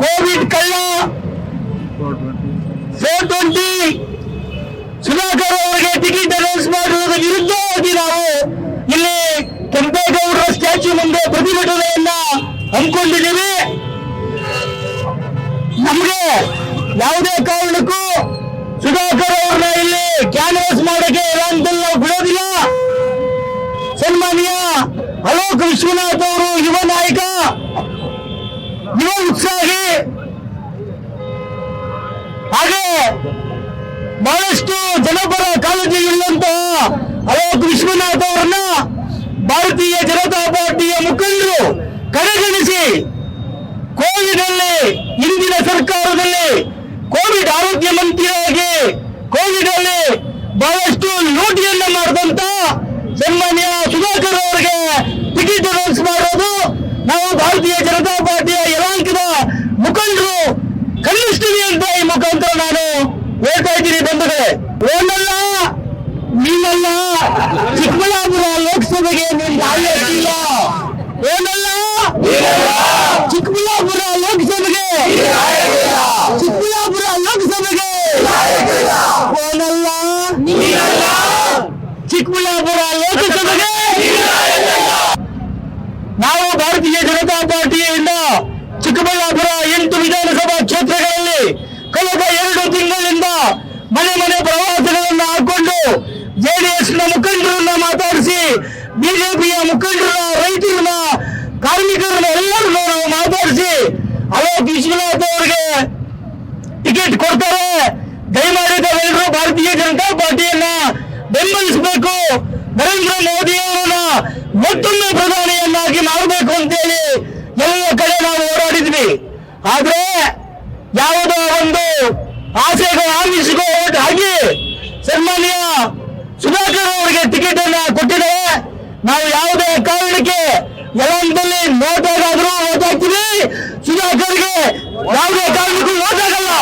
Covid ಕಳ್ಳ four twenty Sudhakar ಅವರಿಗೆ ticket announce ಮಾಡುವುದರ ವಿರುದ್ಧವಾಗಿ ನಾವು ಇಲ್ಲಿ ಕೆಂಪೇಗೌಡರ ಸ್ಟ್ಯಾಚ್ಯೂ ಮುಂದೆ ಪ್ರತಿಭಟನೆಯನ್ನ ಹಮ್ಮಿಕೊಂಡಿದ್ದೀವಿ. ನಮಗೆ ಯಾವುದೇ ಕಾರಣಕ್ಕೂ ಸುಧಾಕರ್ ಅವ್ರನ್ನ ಇಲ್ಲಿ ಕ್ಯಾನ್ವಾಸ್ ಮಾಡಕ್ಕೆ ಇರಾಂತಲ್ಲಿ ನಾವು ಬಿಡೋದಿಲ್ಲ. ಸನ್ಮಾನ್ಯ ಅಲೋಕ್ ವಿಶ್ವನಾಥ್ ಅವರು ಯುವ ನಾಯಕ. ಯುವ ಉತ್ಸಾಹಿ ಬಹಳಷ್ಟು ಜನಪರ ಕಾಳಜಿ ಇರುವಂತಹ ಅಲೋಕ್ ವಿಶ್ವನಾಥ್ ಅವರನ್ನ ಭಾರತೀಯ ಜನತಾ ಪಾರ್ಟಿಯ ಮುಖಂಡರು ಕಡೆಗಣಿಸಿ ಕೋವಿಡ್ ಅಲ್ಲಿ ಇಂದಿನ ಸರ್ಕಾರದಲ್ಲಿ ಕೋವಿಡ್ ಆರೋಗ್ಯ ಮಂತ್ರಿಯಾಗಿ ಕೋವಿಡ್ ಅಲ್ಲಿ ಬಹಳಷ್ಟು ಲೂಟಿಯನ್ನ ಮಾಡಿದಂತ ಸನ್ಮಾನ್ಯ ಸುಧಾಕರ್ ಅವರಿಗೆ ಟಿಕೆಟ್ ಅನೌನ್ಸ್ ಮಾಡೋದು ನಾವು ಭಾರತೀಯ ಜನತಾ ಹೇಳ್ತಾ ಇದ್ದೀನಿ ಬಂಧುಗಳೇ ನೀನಲ್ಲ ಚಿಕ್ಕಬಳ್ಳಾಪುರ ಲೋಕಸಭೆಗೆ ನೀನು ಇಲ್ಲ. ಏನಲ್ಲ ಚಿಕ್ಕಬಳ್ಳಾಪುರ ಲೋಕಸಭೆಗೆ ಚಿಕ್ಕಬಳ್ಳಾಪುರ ಲೋಕಸಭೆಗೆ. ಏನಲ್ಲ ಚಿಕ್ಕಬಳ್ಳಾಪುರ ಲೋಕಸಭೆಗೆ. ನಾವು ಭಾರತೀಯ ಜನತಾ ಪಾರ್ಟಿಯಿಂದ ಚಿಕ್ಕಬಳ್ಳಾಪುರ ಎಂಟು ವಿಧಾನಸಭಾ ಕ್ಷೇತ್ರಗಳಲ್ಲಿ ಜೆಡಿಎಸ್ನ ಮುಖಂಡರನ್ನ ಮಾತಾಡಿಸಿ, ಬಿಜೆಪಿಯ ಮುಖಂಡರ, ರೈತರನ್ನ, ಕಾರ್ಮಿಕರನ್ನ ಎಲ್ಲರನ್ನ ನಾವು ಮಾತಾಡಿಸಿ ಅಲೋಕ್ ವಿಶ್ವನಾಥ್ ಅವರಿಗೆ ಟಿಕೆಟ್ ಕೊಡ್ತಾರೆ. ದಯಮಾಡಿ ತಾವೆಲ್ಲರೂ ಭಾರತೀಯ ಜನತಾ ಪಾರ್ಟಿಯನ್ನ ಬೆಂಬಲಿಸಬೇಕು. ನರೇಂದ್ರ ಮೋದಿ ಅವರನ್ನ ಮತ್ತೊಮ್ಮೆ ಪ್ರಧಾನಿಯನ್ನಾಗಿ ಮಾಡಬೇಕು ಅಂತೇಳಿ ಎಲ್ಲ ಕಡೆ ನಾವು ಹೋರಾಡಿದ್ವಿ. ಆದ್ರೆ ಯಾವುದೋ ಒಂದು ಆಸೆಗೆ ಆಮಿಷಗೂ ಸನ್ಮಾನ್ಯ ಸುಧಾಕರ್ ಅವರಿಗೆ ಟಿಕೆಟ್ ಅನ್ನ ಕೊಟ್ಟಿದ್ದೇವೆ ನಾವು ಯಾವುದೇ ಕಾರಣಕ್ಕೆ ಯಲಂದಲ್ಲಿ ನೋಟಾಗಾದ್ರೂ ಓಟ್ ಹಾಕ್ತೀವಿ. ಸುಧಾಕರ್ಗೆ ಯಾವುದೇ ಕಾರಣಕ್ಕೂ ಓಟ್ ಆಗಲ್ಲ